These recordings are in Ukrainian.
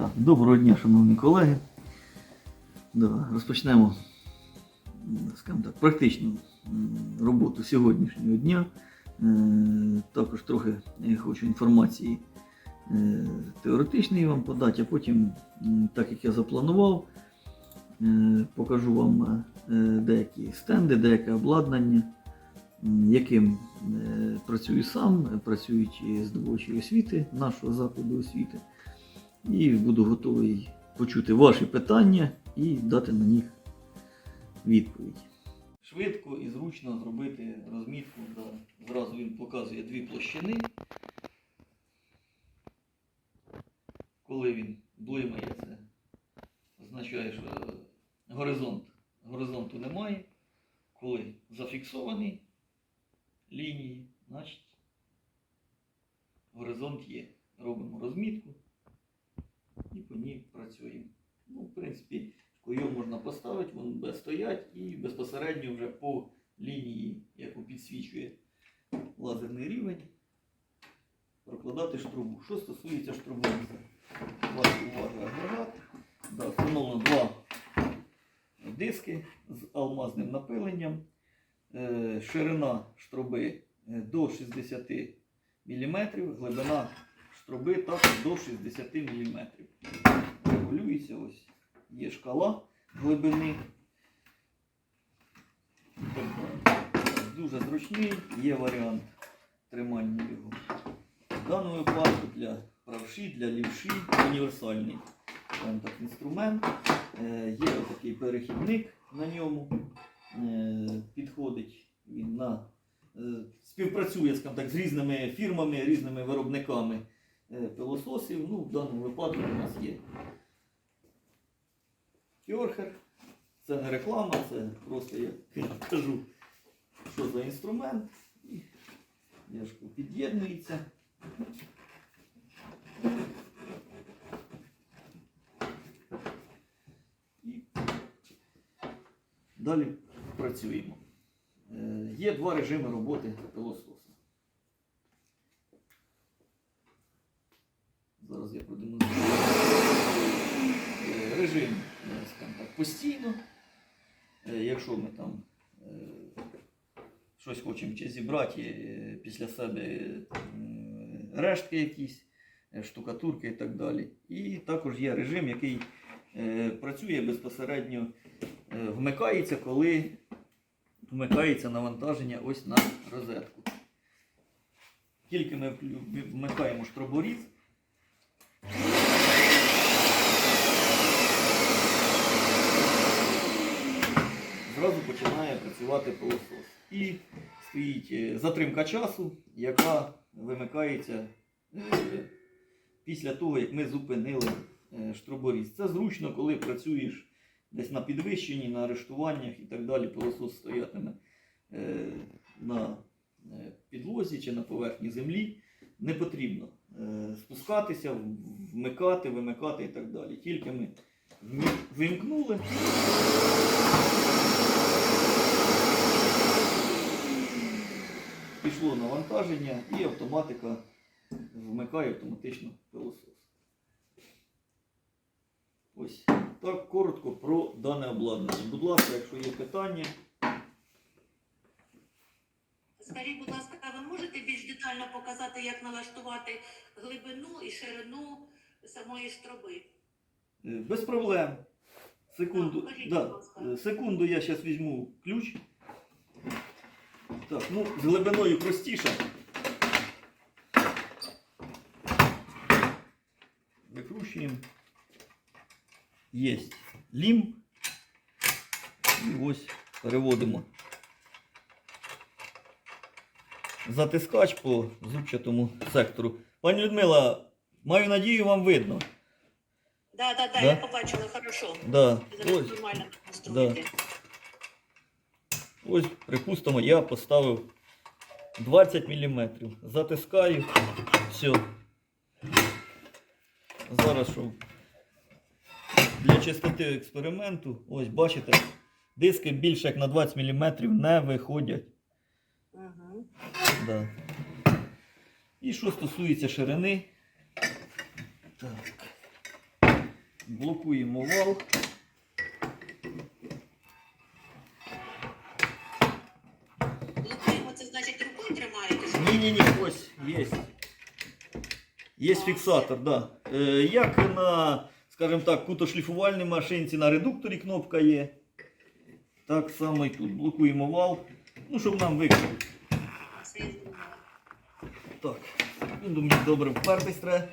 Так, доброго дня, шановні колеги. Да, розпочнемо так, практичну роботу сьогоднішнього дня. Е, Також трохи хочу інформації е, теоретичної вам подати, а потім, так як я запланував, е, покажу вам е, деякі стенди, деяке обладнання, яким е, працюю сам, е, працюють здобувачі освіти нашого закладу освіти. І буду готовий почути ваші питання і дати на них відповідь. Швидко і зручно зробити розмітку. Да. Зразу він показує дві площини. Коли він блимає, це означає, що горизонт, горизонту немає. Коли зафіксовані лінії, значить горизонт є. Робимо розмітку і по ній працюємо. Ну, в принципі, койом можна поставити, вони буде стоять і безпосередньо вже по лінії, яку підсвічує лазерний рівень, прокладати штрубу. Що стосується штруби, ваші уваги агрегат. Да, встановлено два диски з алмазним напиленням. Е, Ширина штруби е, до 60 мм, глибина штруби також до 60 мм. Регулюється ось. Є шкала глибини. Так далі. Дуже зручний, є варіант тримання його. В даному випадку для правші, для лівші універсальний так, інструмент. Е, Є такий перехідник на ньому. Е, Підходить він на е, співпрацює так, з різними фірмами, різними виробниками пилососів. Ну, в даному випадку у нас є Кьорхер. Це не реклама, це просто я кажу, що за інструмент. І Яшко під'єднується. І далі працюємо. Е, Є два режими роботи пилососа. Зараз я продемонструю. Е, Режим, скажімо так, постійно. Е, Якщо ми там е, щось хочемо чи зібрати е, після себе рештки якісь, е, штукатурки і так далі. І також є режим, який е, працює безпосередньо, вмикається, коли вмикається навантаження ось на розетку. Тільки ми вмикаємо штроборіз, зразу починає працювати пилосос. І стоїть е, затримка часу, яка вимикається е, після того, як ми зупинили е, штроборіз. Це зручно, коли працюєш десь на підвищенні, на арештуваннях і так далі. Пилосос стоятиме на підлозі чи на поверхні землі. Не потрібно спускатися, вмикати, вимикати і так далі. Тільки ми вимкнули. Пішло навантаження і автоматика вмикає автоматично пилосос. Ось так коротко про дане обладнання. Будь ласка, якщо є питання, Скажіть, будь ласка, ви можете більш детально показати, як налаштувати глибину і ширину самої штроби? е, без проблем. Секунду, Так, покажіть, да, е, секунду я зараз візьму ключ. Так, ну, з глибиною простіше. Викручуємо. Є лім. І ось переводимо. Затискач по зубчатому сектору. Пані Людмила, маю надію, вам видно. Да, да, да, Да? я побачила, хорошо. Да. Зараз Ось. нормально демонструєте. Ось, припустимо, я поставив 20 мм. Затискаю. Все. Зараз щоб для чистоти експерименту, ось бачите, диски більше як на 20 мм не виходять. Да. І що стосується ширини. Так. блокуємо вал. Блокуємо, це значить рукою тримаєте? Ні, ні, ні, ось є. Є фіксатор, да. Е, як на, скажімо так, кутошліфувальній машинці на редукторі кнопка є. Так само і тут блокуємо вал. Ну, щоб нам викрити. Так, він до мені добре впертись треба.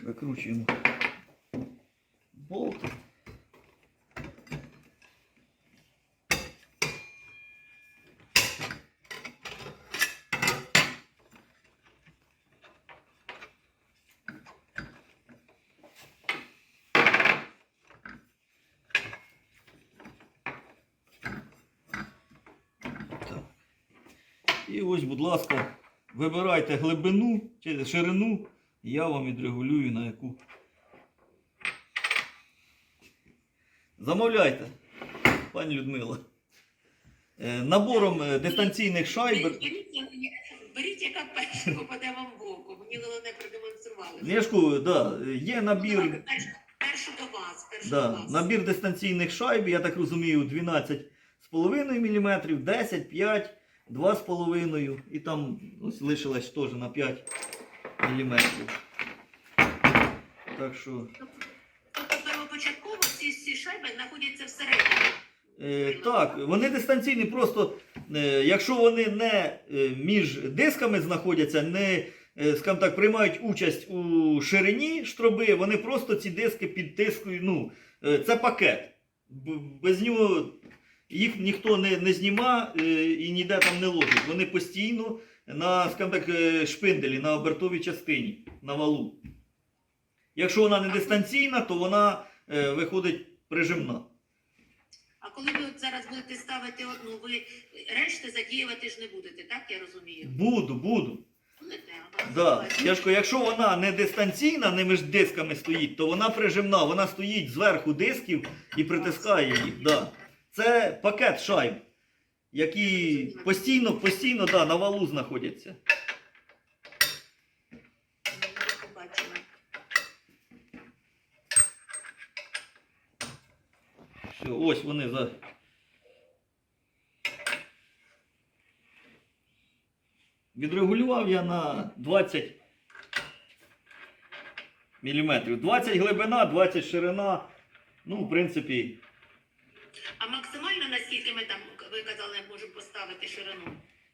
Викручуємо болт. Ось, будь ласка, вибирайте глибину чи ширину, і я вам відрегулюю на яку. Замовляйте, пані Людмила. Е, Набором е, дистанційних шайб. Беріть, яка перша попаде вам в око. Мені головне продемонстрували. Ляшку, да, є набір. першу, до вас. Першу до Да, вас. набір дистанційних шайб, я так розумію, 12,5 мм, 10, 5, 2,5 і там ось лишилось теж на 5 мм. Так що. Тобто первопочатково ці, ці шайби знаходяться всередині. Е, так, вони дистанційні, просто е, якщо вони не е, між дисками знаходяться, не е, скажімо так, приймають участь у ширині штроби, вони просто ці диски підтискують. Ну, е, це пакет. Без нього їх ніхто не, не зніма е, і ніде там не ложить. Вони постійно на скажімо так, е, шпинделі, на обертовій частині, на валу. Якщо вона не дистанційна, то вона е, виходить прижимна. А коли ви от зараз будете ставити одну, ви решти задіювати ж не будете, так я розумію? Буду, буду. Да. Яшко, якщо вона не дистанційна, не між дисками стоїть, то вона прижимна, вона стоїть зверху дисків і притискає їх. Да. Це пакет шайб, які постійно, постійно да, на валу знаходяться. Все, ось вони за. Відрегулював я на 20 мм. 20 глибина, 20 ширина. Ну, в принципі, А максимально наскільки ми там, ви казали, можемо поставити ширину?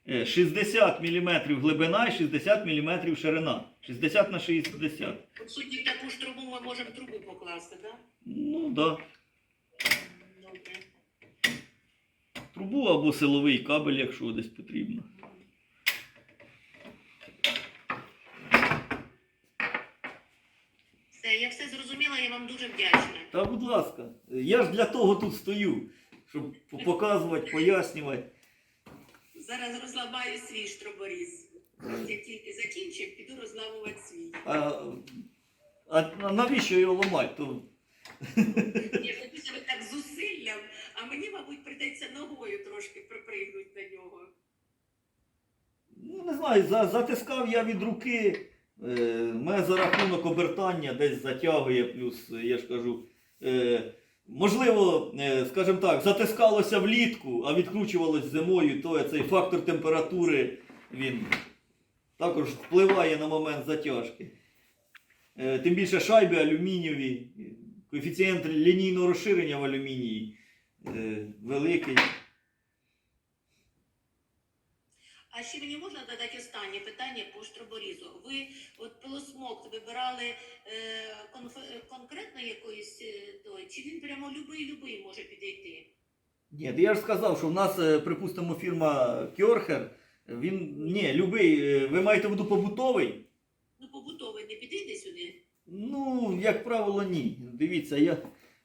Е, 60 мм глибина і 60 мм ширина. 60 на 60. По суті, в таку ж трубу ми можемо трубу покласти, так? Ну так. Да. Трубу або силовий кабель, якщо десь потрібно. Я все зрозуміла, я вам дуже вдячна. Та будь ласка, я ж для того тут стою, щоб показувати, пояснювати. Зараз розламаю свій штроборіз. Я тільки закінчив, піду розламувати свій. А, а навіщо його ламати? То... Я хотіла би так зусиллям, а мені, мабуть, прийдеться ногою трошки припригнути на нього. Ну, не знаю, затискав я від руки. Мене за рахунок обертання десь затягує, плюс, я ж кажу, е, можливо, е, скажімо так, затискалося влітку, а відкручувалось зимою, то цей фактор температури він також впливає на момент затяжки. Е, тим більше шайби алюмінієві, коефіцієнт лінійного розширення в алюмінії великий. А ще мені можна додати останнє питання по штроборізу. Ви от пилосмок вибирали е, конф- конкретно якоїсь е, той, чи він прямо любий-любий може підійти? Ні, я ж сказав, що в нас, е, припустимо, фірма Кьорхер, він, ні, любий, е, ви маєте в виду побутовий? Ну, побутовий не підійде сюди. Ну, як правило, ні. Дивіться, я...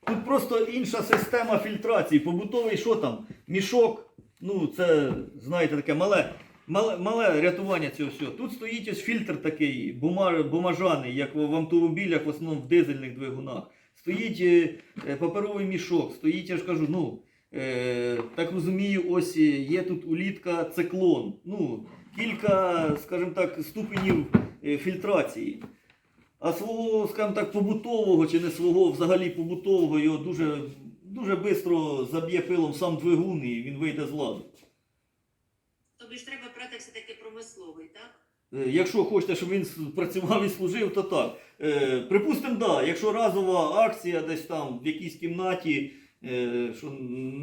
тут просто інша система фільтрації. Побутовий що там? Мішок, ну це, знаєте, таке мале, мале, мале рятування цього всього. Тут стоїть ось фільтр такий, бума- бумажаний, як в автомобілях, в основному в дизельних двигунах. стоїть е, е, паперовий мішок, стоїть, я ж кажу, ну, е, так розумію, ось е, є тут улітка циклон. Ну, кілька, скажімо так, ступенів фільтрації. А свого, скажімо так, побутового чи не свого, взагалі побутового, його дуже, дуже швидко заб'є пилом сам двигун і він вийде з ладу. Тобі ж треба брати все-таки промисловий, так? Е, Якщо хочете, щоб він працював і служив, то так. Е, Припустимо, да, якщо разова акція десь там в якійсь кімнаті, е, що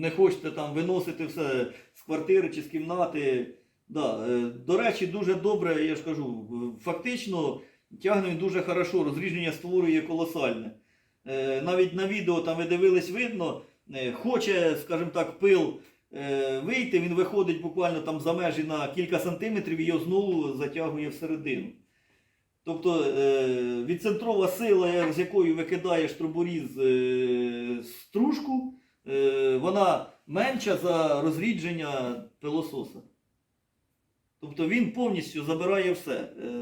не хочете там виносити все з квартири чи з кімнати. Да. До речі, дуже добре, я ж кажу, фактично тягне дуже хорошо, розріження створює колосальне. Навіть на відео там ви дивились, видно, хоче, скажімо так, пил вийти, він виходить буквально там за межі на кілька сантиметрів і його знову затягує всередину. Тобто е, відцентрова сила, з якою викидаєш труборіз е, стружку, е, вона менша за розрідження пилососа. Тобто він повністю забирає все. Е,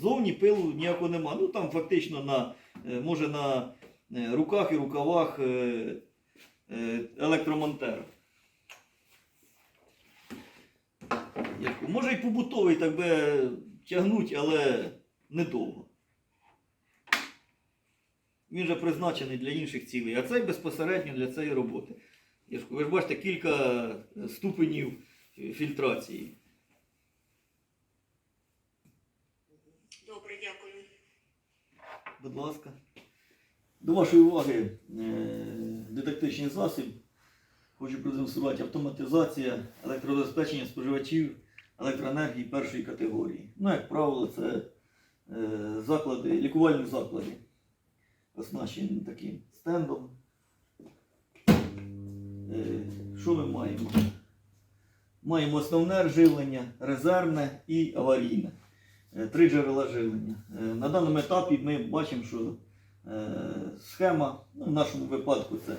зовні пилу ніякого нема. Ну там фактично на, е, може на е, руках і рукавах е, е, електромонтера. Яку- Може і побутовий так би тягнуть, але недовго. Він же призначений для інших цілей, а цей безпосередньо для цієї роботи. Ви ж бачите кілька е, ступенів е, фільтрації. Добре, дякую. Будь ласка. До вашої уваги е, дидактичний засіб. Хочу продемонструвати автоматизація електрозабезпечення споживачів електроенергії першої категорії. Ну, як правило, це е, заклади, лікувальні заклади, оснащені таким стендом. Е, що ми маємо? Маємо основне живлення, резервне і аварійне. Е, Три джерела живлення. На даному етапі ми бачимо, що схема, ну, в нашому випадку це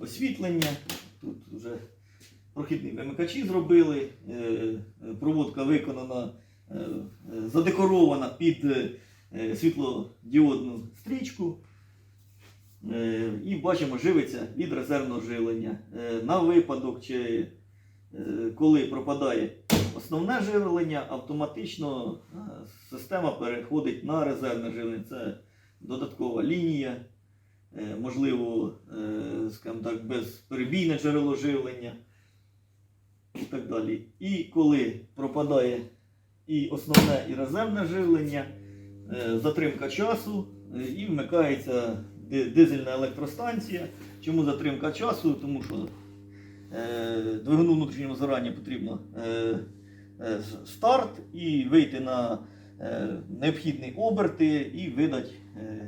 освітлення. Тут вже прохідні вимикачі зробили, е, е, проводка виконана, е, задекорована під світлодіодну стрічку. І бачимо, живиться від резервного живлення. На випадок, чи коли пропадає основне живлення, автоматично система переходить на резервне живлення. Це додаткова лінія, можливо, скажімо так, безперебійне джерело живлення і так далі. І коли пропадає і основне, і резервне живлення, е, затримка часу е, і вмикається дизельна електростанція. Чому затримка часу? Тому що е, двигуну внутрішнього згорання потрібно старт і вийти на необхідні оберти і видати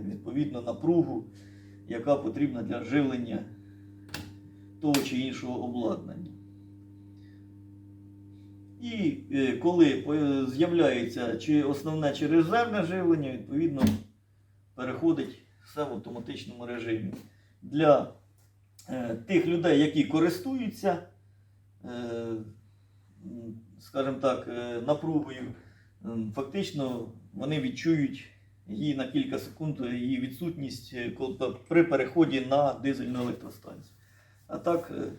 відповідно напругу, яка потрібна для живлення того чи іншого обладнання. І е, коли з'являється чи основне чи резервне живлення, відповідно переходить все в автоматичному режимі. Для е, тих людей, які користуються, е, скажімо так, е, напругою, фактично вони відчують її на кілька секунд, її відсутність е, при переході на дизельну електростанцію. А так, е,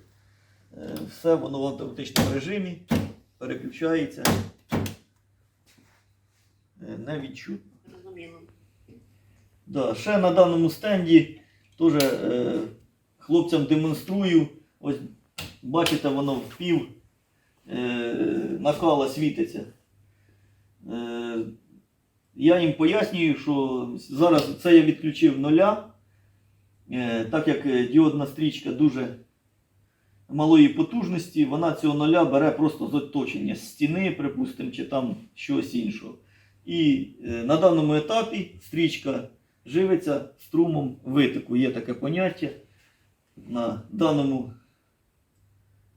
е, все воно в автоматичному режимі переключається е, невідчутно. Зрозуміло. Да, ще на даному стенді теж е, хлопцям демонструю. Ось бачите, воно в пів е, накала світиться. Е, я їм пояснюю, що зараз це я відключив нуля, е, так як е, діодна стрічка дуже малої потужності, вона цього нуля бере просто з оточення, з стіни, припустимо, чи там щось іншого. І е, на даному етапі стрічка живиться струмом витоку. Є таке поняття на даному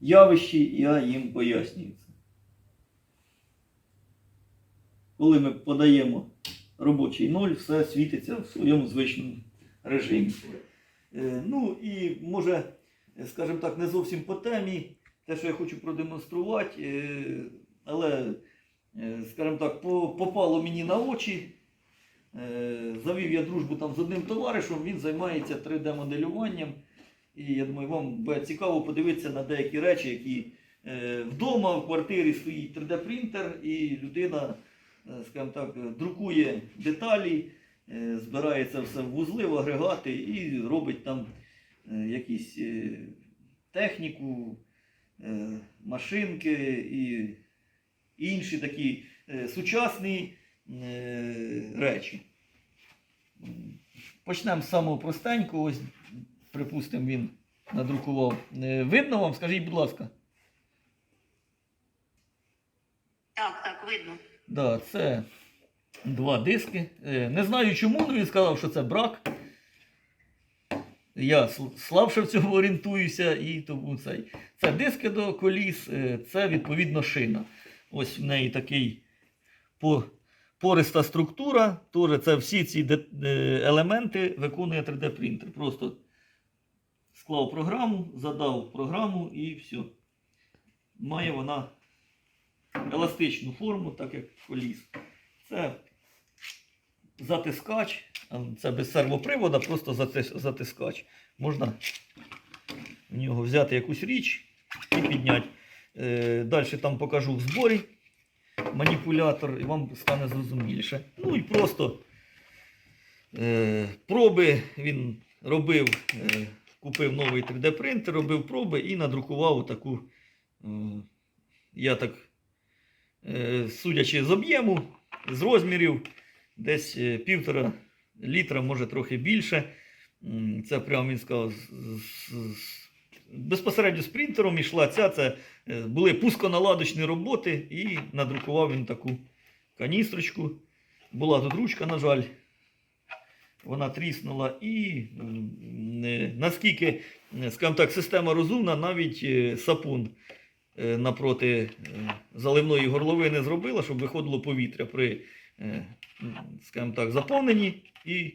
явищі, я їм пояснюю це. Коли ми подаємо робочий ноль, все світиться в своєму звичному режимі. Е, Ну і може, скажімо так, не зовсім по темі, те, що я хочу продемонструвати, е, але, е, скажімо так, попало мені на очі. Е, Завів я дружбу там з одним товаришем, він займається 3D-моделюванням. І я думаю, вам буде цікаво подивитися на деякі речі, які е, вдома в квартирі стоїть 3D-принтер, і людина, е, скажімо так, е, друкує деталі, е, збирає це все в вузли, в агрегати і робить там е, якісь е, техніку, е, машинки і інші такі е, сучасні е, речі. Почнемо з самого простенького. Ось, припустимо, він надрукував. Е, Видно вам? Скажіть, будь ласка. Так, так, видно. Да, це два диски. Е, Не знаю чому, але він сказав, що це брак. Я слабше в цьому орієнтуюся, і тому цей. Це диски до коліс, е, це відповідно шина. Ось в неї такий по, пориста структура. Тоже це всі ці е, елементи виконує 3D принтер. Просто склав програму, задав програму і все. Має вона еластичну форму, так як коліс. Це затискач, це без сервопривода, просто затис- затискач. Можна в нього взяти якусь річ і підняти. Е, Далі там покажу в зборі маніпулятор, і вам стане зрозуміліше. Ну і просто е, проби він робив, е, купив новий 3D-принтер, робив проби і надрукував таку, я так судячи з об'єму, з розмірів, десь півтора літра, може трохи більше. Це прямо він сказав. Безпосередньо з принтером йшла ця. Це е, були пусконаладочні роботи, і надрукував він таку каністрочку. Була тут ручка, на жаль. Вона тріснула і е, наскільки, е, скажімо так, система розумна, навіть сапун напроти заливної горловини зробила, щоб виходило повітря при, скажімо так, заповненні і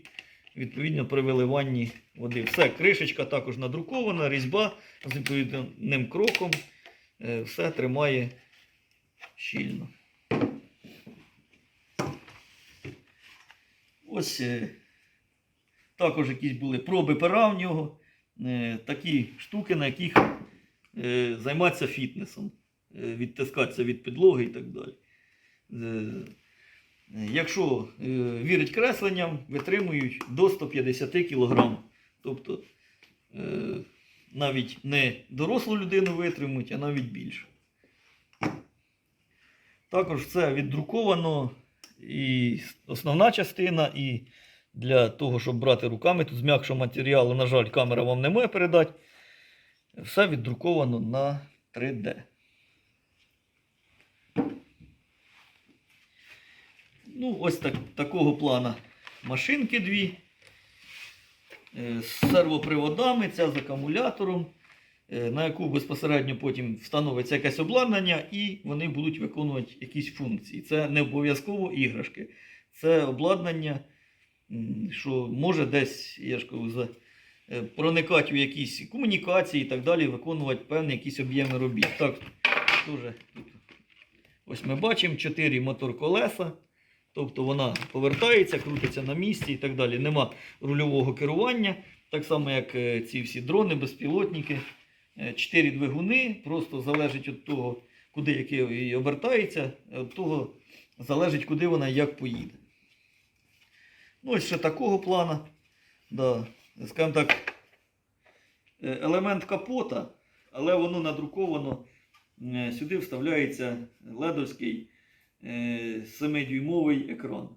відповідно при виливанні води. Все, кришечка також надрукована, різьба з відповідним кроком. Е, Все тримає щільно. Ось е, також якісь були проби пера в нього. Е, Такі штуки, на яких займатися фітнесом, відтискатися від підлоги і так далі. Якщо е, вірить кресленням, витримують до 150 кг. Тобто е, навіть не дорослу людину витримують, а навіть більше. Також це віддруковано і основна частина, і для того, щоб брати руками, тут з м'якшого матеріалу, на жаль, камера вам не може передати. Все віддруковано на 3D. Ну, ось так, такого плана машинки дві. Е, З сервоприводами, ця з акумулятором, е, на яку безпосередньо потім встановиться якесь обладнання, і вони будуть виконувати якісь функції. Це не обов'язково іграшки. Це обладнання, що може десь, я ж кажу, е, проникати в якісь комунікації і так далі, виконувати певні якісь об'єми робіт. Так, дуже. Ось ми бачимо 4 мотор колеса. Тобто вона повертається, крутиться на місці і так далі. Нема рульового керування, так само, як е, ці всі дрони, безпілотники. Е, Чотири двигуни, просто залежить від того, куди який обертається, від того залежить, куди вона і як поїде. Ну, ось ще такого плана. Да. Скажімо так, е, елемент капота, але воно надруковано. Сюди вставляється ледовський 7-дюймовий екран.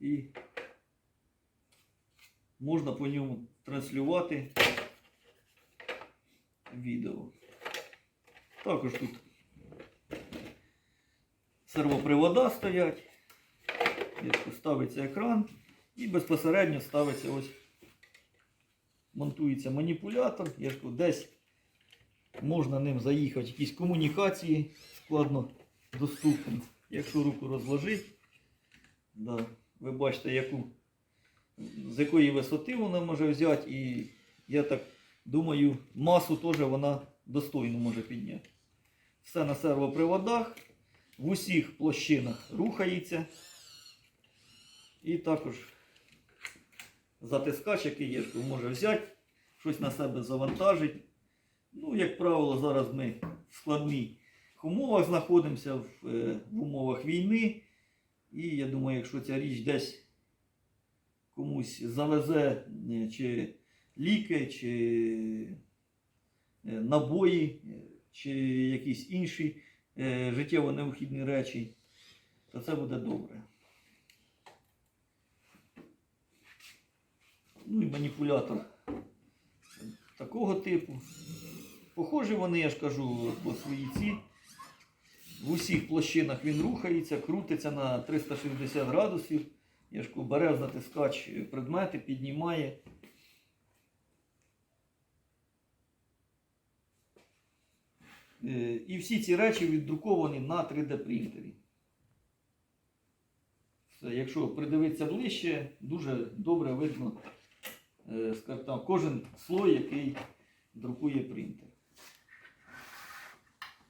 І можна по ньому транслювати відео. Також тут сервопривода стоять. Ставиться екран і безпосередньо ставиться ось монтується маніпулятор. Я кажу, десь можна ним заїхати, якісь комунікації складно доступні. Якщо руку розложити, да, ви бачите, яку, з якої висоти вона може взяти, і я так думаю, масу теж вона достойно може підняти. Все на сервоприводах, в усіх площинах рухається. І також затискач, який є, може взяти, щось на себе завантажити. Ну, як правило, зараз ми в складних умовах знаходимося, в, е, в умовах війни. І я думаю, якщо ця річ десь комусь завезе е, чи ліки, чи е, набої, чи якісь інші життєво необхідні речі, то це буде добре. Ну і маніпулятор такого типу. Похожі вони, я ж кажу, по своїй ці. В усіх площинах він рухається, крутиться на 360 градусів. Я ж кажу, бере затискач предмети, піднімає. Е, І всі ці речі віддруковані на 3D принтері. Все, якщо придивитися ближче, дуже добре видно е, скажімо кожен слой, який друкує принтер.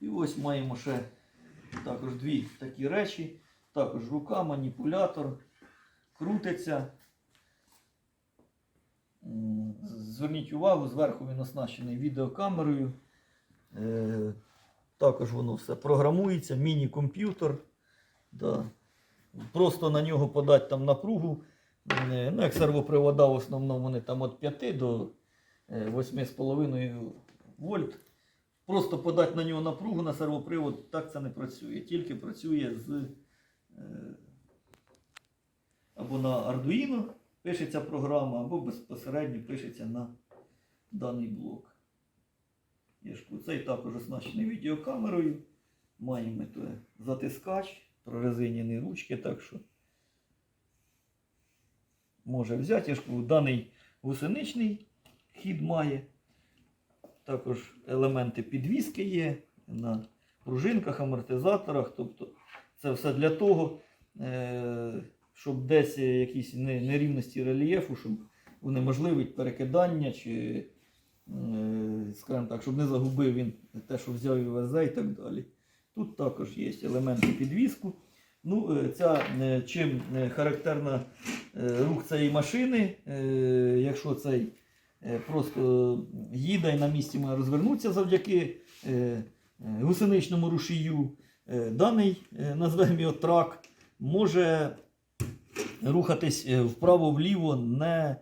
І ось маємо ще також дві такі речі. Також рука, маніпулятор, крутиться. Зверніть увагу, зверху він оснащений відеокамерою. Е, Також воно все програмується, міні-комп'ютер. Да. Просто на нього подати там напругу. Е, Ну, як сервопривода, в основному вони там від 5 до е, 8,5 вольт. Просто подати на нього напругу на сервопривод, так це не працює. Тільки працює з е, або на Arduino пишеться програма, або безпосередньо пишеться на даний блок. Цей також оснащений відеокамерою. Маємо то затискач, прорезинені ручки, так що може взяти. Даний гусеничний хід має. Також елементи підвіски є на пружинках, амортизаторах. Тобто це все для того, е, щоб десь якісь нерівності рельєфу, щоб унеможливить перекидання, чи, е, скажімо так, щоб не загубив він те, що взяв і везе і так далі. Тут також є елементи підвіску. Ну, е, ця, чим характерна рух цієї машини, якщо цей просто їде і на місці має розвернутися завдяки е, е, гусеничному рушію, е, даний, е, назвемо його трак, може рухатись е, вправо-вліво, не,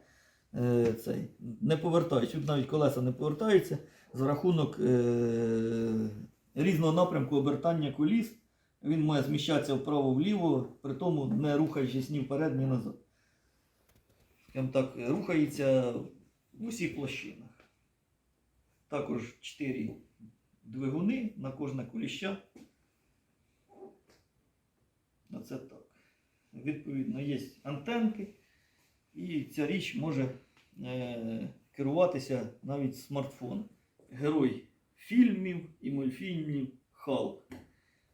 е, цей, не повертаючись. Тут навіть колеса не повертаються за рахунок е, різного напрямку обертання коліс. Він має зміщатися вправо-вліво, при тому не рухаючись ні вперед, ні назад. Скажімо так, рухається в усіх площинах. Також 4 двигуни на кожне коліща. Оце так. Відповідно, є антенки, і ця річ може е, керуватися навіть з смартфона. Герой фільмів і мультфільмів Халк.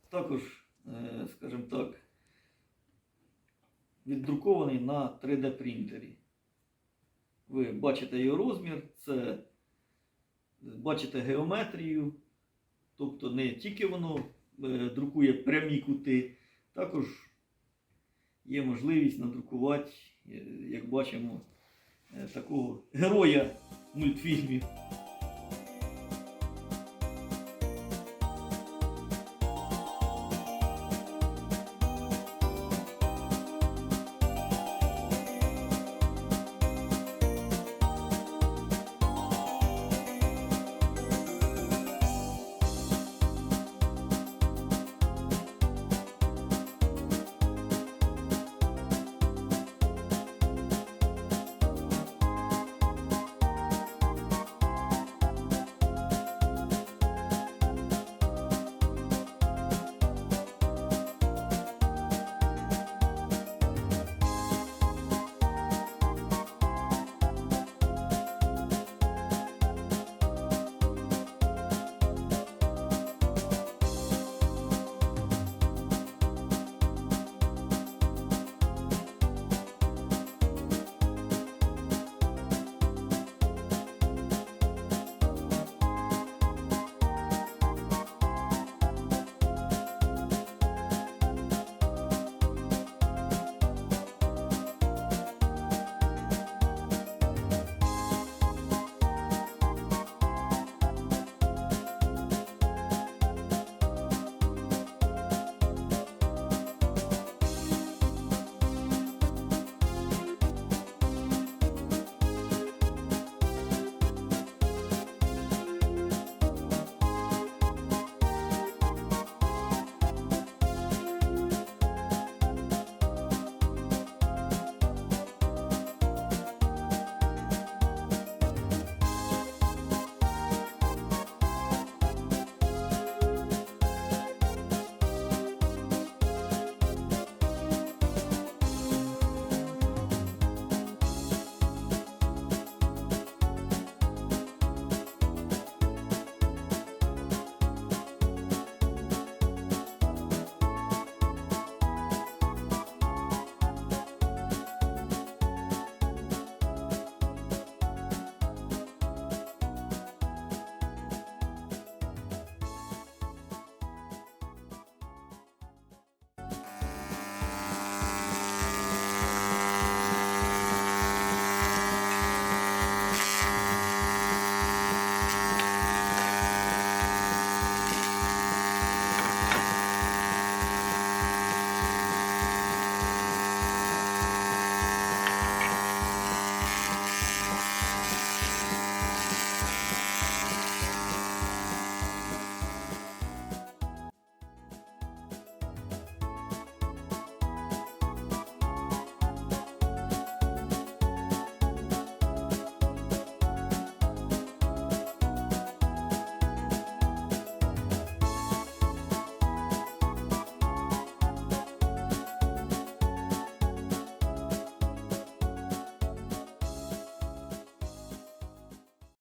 Також, е, скажімо так, віддрукований на 3D принтері. Ви бачите його розмір, це бачите геометрію, тобто не тільки воно е, друкує прямі кути, також є можливість надрукувати, е, як бачимо, е, такого героя мультфільмів